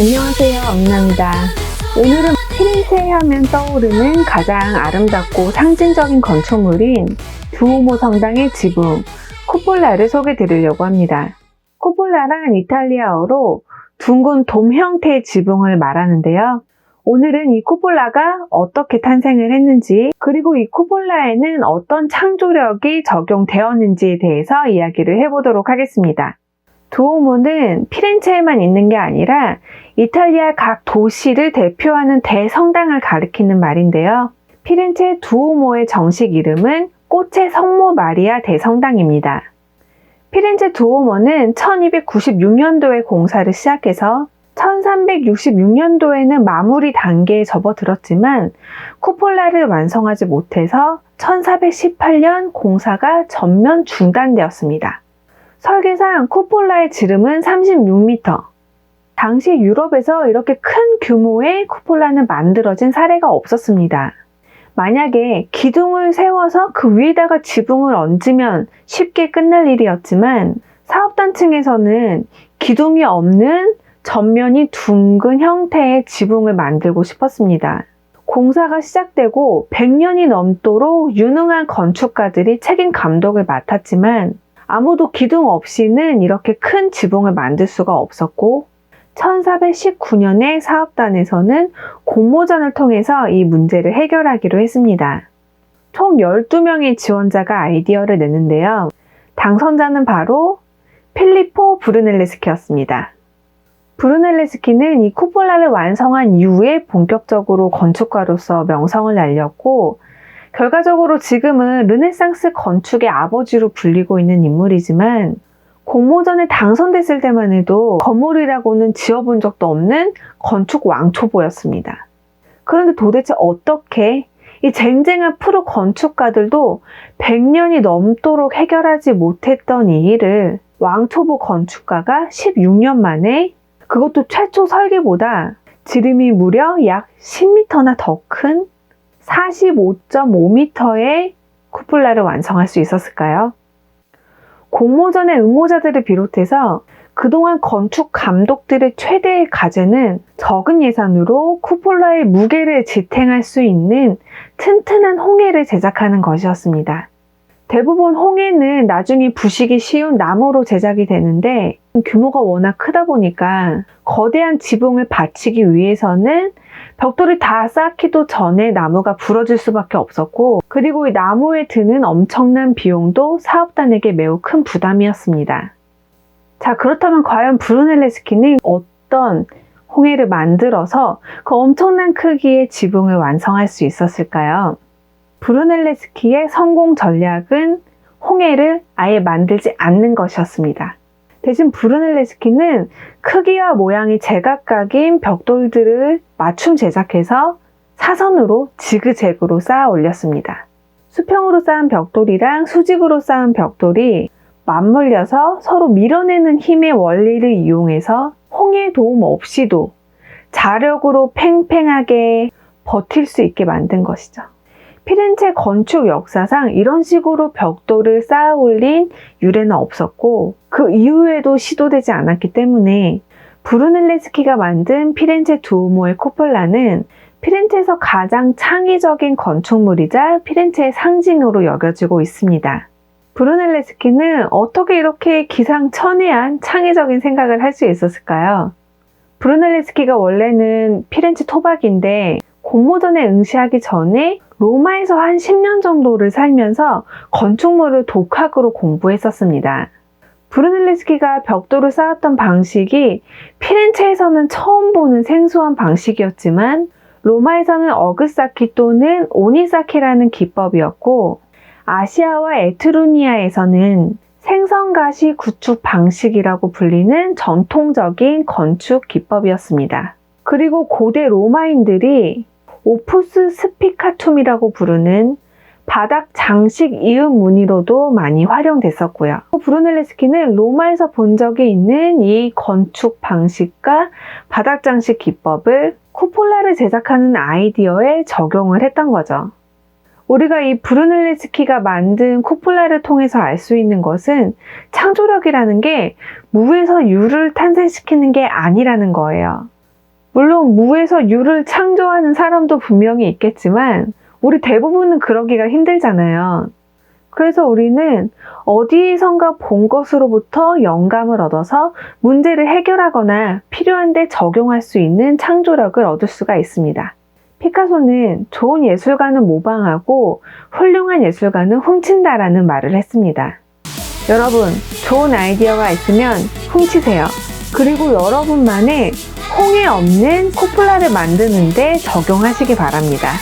안녕하세요, 엄나입니다. 오늘은 피렌체 하면 떠오르는 가장 아름답고 상징적인 건축물인 두오모 성당의 지붕, 쿠폴라를 소개 드리려고 합니다. 쿠폴라란 이탈리아어로 둥근 돔 형태의 지붕을 말하는데요. 오늘은 이 쿠폴라가 어떻게 탄생을 했는지, 그리고 이 쿠폴라에는 어떤 창조력이 적용되었는지에 대해서 이야기를 해보도록 하겠습니다. 두오모는 피렌체에만 있는 게 아니라 이탈리아 각 도시를 대표하는 대성당을 가리키는 말인데요. 피렌체 두오모의 정식 이름은 꽃의 성모 마리아 대성당입니다. 피렌체 두오모는 1296년도에 공사를 시작해서 1366년도에는 마무리 단계에 접어들었지만 쿠폴라를 완성하지 못해서 1418년 공사가 전면 중단되었습니다. 설계상 쿠폴라의 지름은 36m. 당시 유럽에서 이렇게 큰 규모의 쿠폴라는 만들어진 사례가 없었습니다. 만약에 기둥을 세워서 그 위에다가 지붕을 얹으면 쉽게 끝날 일이었지만 사업단층에서는 기둥이 없는 전면이 둥근 형태의 지붕을 만들고 싶었습니다. 공사가 시작되고 100년이 넘도록 유능한 건축가들이 책임 감독을 맡았지만 아무도 기둥 없이는 이렇게 큰 지붕을 만들 수가 없었고 1419년에 사업단에서는 공모전을 통해서 이 문제를 해결하기로 했습니다. 총 12명의 지원자가 아이디어를 내는데요. 당선자는 바로 필리포 브루넬레스키였습니다. 브루넬레스키는 이 쿠폴라를 완성한 이후에 본격적으로 건축가로서 명성을 날렸고 결과적으로 지금은 르네상스 건축의 아버지로 불리고 있는 인물이지만 공모전에 당선됐을 때만 해도 건물이라고는 지어본 적도 없는 건축 왕초보였습니다. 그런데 도대체 어떻게 이 쟁쟁한 프로 건축가들도 100년이 넘도록 해결하지 못했던 이 일을 왕초보 건축가가 16년 만에 그것도 최초 설계보다 지름이 무려 약 10m나 더 큰 45.5m의 쿠폴라를 완성할 수 있었을까요? 공모전의 응모자들을 비롯해서 그동안 건축 감독들의 최대의 과제는 적은 예산으로 쿠폴라의 무게를 지탱할 수 있는 튼튼한 홍해를 제작하는 것이었습니다. 대부분 홍해는 나중에 부식이 쉬운 나무로 제작이 되는데 규모가 워낙 크다 보니까 거대한 지붕을 받치기 위해서는 벽돌을 다 쌓기도 전에 나무가 부러질 수밖에 없었고 그리고 이 나무에 드는 엄청난 비용도 사업단에게 매우 큰 부담이었습니다. 자 그렇다면 과연 브루넬레스키는 어떤 홍해를 만들어서 그 엄청난 크기의 지붕을 완성할 수 있었을까요? 브루넬레스키의 성공 전략은 홍해를 아예 만들지 않는 것이었습니다. 대신 브루넬레스키는 크기와 모양이 제각각인 벽돌들을 맞춤 제작해서 사선으로 지그재그로 쌓아 올렸습니다. 수평으로 쌓은 벽돌이랑 수직으로 쌓은 벽돌이 맞물려서 서로 밀어내는 힘의 원리를 이용해서 홍해 도움 없이도 자력으로 팽팽하게 버틸 수 있게 만든 것이죠. 피렌체 건축 역사상 이런 식으로 벽돌을 쌓아 올린 유래는 없었고 그 이후에도 시도되지 않았기 때문에 브루넬레스키가 만든 피렌체 두오모의 코폴라는 피렌체에서 가장 창의적인 건축물이자 피렌체의 상징으로 여겨지고 있습니다. 브루넬레스키는 어떻게 이렇게 기상천외한 창의적인 생각을 할 수 있었을까요? 브루넬레스키가 원래는 피렌체 토박인데 공모전에 응시하기 전에 로마에서 한 10년 정도를 살면서 건축물을 독학으로 공부했었습니다. 브루넬레스키가 벽돌을 쌓았던 방식이 피렌체에서는 처음 보는 생소한 방식이었지만 로마에서는 어그사키 또는 오니사키라는 기법이었고 아시아와 에트루니아에서는 생선가시 구축 방식이라고 불리는 전통적인 건축 기법이었습니다. 그리고 고대 로마인들이 오푸스 스피카툼이라고 부르는 바닥 장식 이음 무늬로도 많이 활용됐었고요. 브루넬레스키는 로마에서 본 적이 있는 이 건축 방식과 바닥 장식 기법을 쿠폴라를 제작하는 아이디어에 적용을 했던 거죠. 우리가 이 브루넬레스키가 만든 쿠폴라를 통해서 알 수 있는 것은 창조력이라는 게 무에서 유를 탄생시키는 게 아니라는 거예요. 물론 무에서 유를 창조하는 사람도 분명히 있겠지만 우리 대부분은 그러기가 힘들잖아요. 그래서 우리는 어디선가 본 것으로부터 영감을 얻어서 문제를 해결하거나 필요한데 적용할 수 있는 창조력을 얻을 수가 있습니다. 피카소는 좋은 예술가는 모방하고 훌륭한 예술가는 훔친다라는 말을 했습니다. 여러분, 좋은 아이디어가 있으면 훔치세요. 그리고 여러분만의 홍해 없는 코폴라를 만드는데 적용하시기 바랍니다.